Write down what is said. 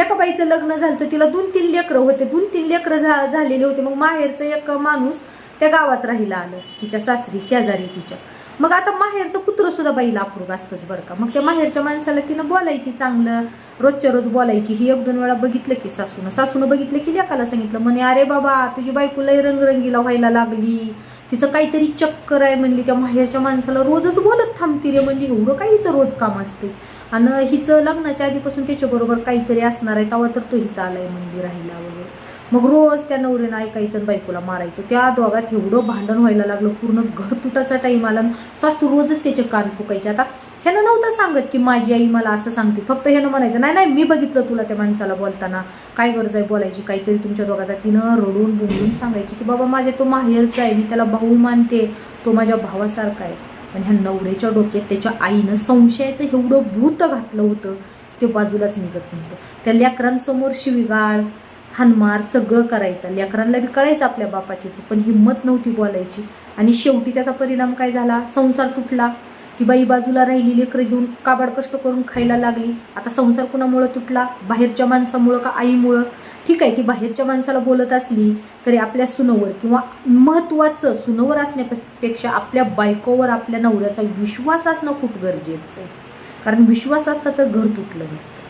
एका बाईचं लग्न झालं तर तिला दोन तीन लेकरं होते. दोन तीन लेकरं झा झालेले होते. मग माहेरचं एक माणूस त्या गावात राहिला आलं. तिच्या सासरी शेजारी तिच्या. मग आता माहेरचं कुत्रं सुद्धा बाईला अप्रूप असतंच बरं का. मग त्या माहेरच्या माणसाला तिनं बोलायची चांगलं. रोजच्या रोज बोलायची. ही एक दोन वेळा बघितलं की सासूनं. सासूनं बघितलं की लेकाला सांगितलं. म्हणे अरे बाबा तुझी बायको लय रंगरंगीला व्हायला लागली. तिचं काहीतरी चक्कर आहे. म्हणली त्या माहेरच्या माणसाला रोजच बोलत थांबती रे म्हणली. एवढं काहीचं रोज काम असते आणि हिचं लग्नाच्या आधीपासून त्याच्याबरोबर काहीतरी असणार आहे तेव्हा तर तो हिथं आलाय मंदिर राहिला वगैरे. मग रोज त्या नवरीनं ऐकायचं आणि बायकोला मारायचं. त्या दोघात एवढं भांडण व्हायला लागलं पूर्ण घर तुटाचा टाईम आला आणि सासू रोजच त्याचे कान फुकायचे. आता ह्यानं नव्हतं सांगत की माझी आई मला असं सांगते. फक्त ह्यानं म्हणायचं नाही नाही मी बघितलं तुला त्या माणसाला बोलताना. काय गरज आहे बोलायची? काहीतरी तुमच्या दोघाचा तिनं रडून बोलून सांगायची की बाबा माझे तो माहेरचा आहे मी त्याला भाऊ मानते. तो माझ्या भावासारखा आहे. आणि ह्या नवऱ्याच्या डोक्यात त्याच्या आईनं संशयाचं एवढं भूत घातलं होतं ते बाजूलाच निघत नव्हतं. त्या लेकरांसमोर शिवीगाळ हानमार सगळं करायचं. लेकरांना बी कळायचं आपल्या बापाची पण हिंमत नव्हती बोलायची. आणि शेवटी त्याचा परिणाम काय झाला? संसार तुटला. ती बाई बाजूला राहिली लेकरं घेऊन काबाड कष्ट करून खायला लागली. आता संसार कुणामुळं तुटला? बाहेरच्या माणसामुळं का आईमुळं? ठीक आहे ती बाहेरच्या माणसाला बोलत असली तरी आपल्या सुनवर किंवा महत्त्वाचं सुनवर असण्यापेक्षा आपल्या बायकोवर आपल्या नवऱ्याचा विश्वास असणं खूप गरजेचं आहे. कारण विश्वास असता तर घर तुटलं नसतं.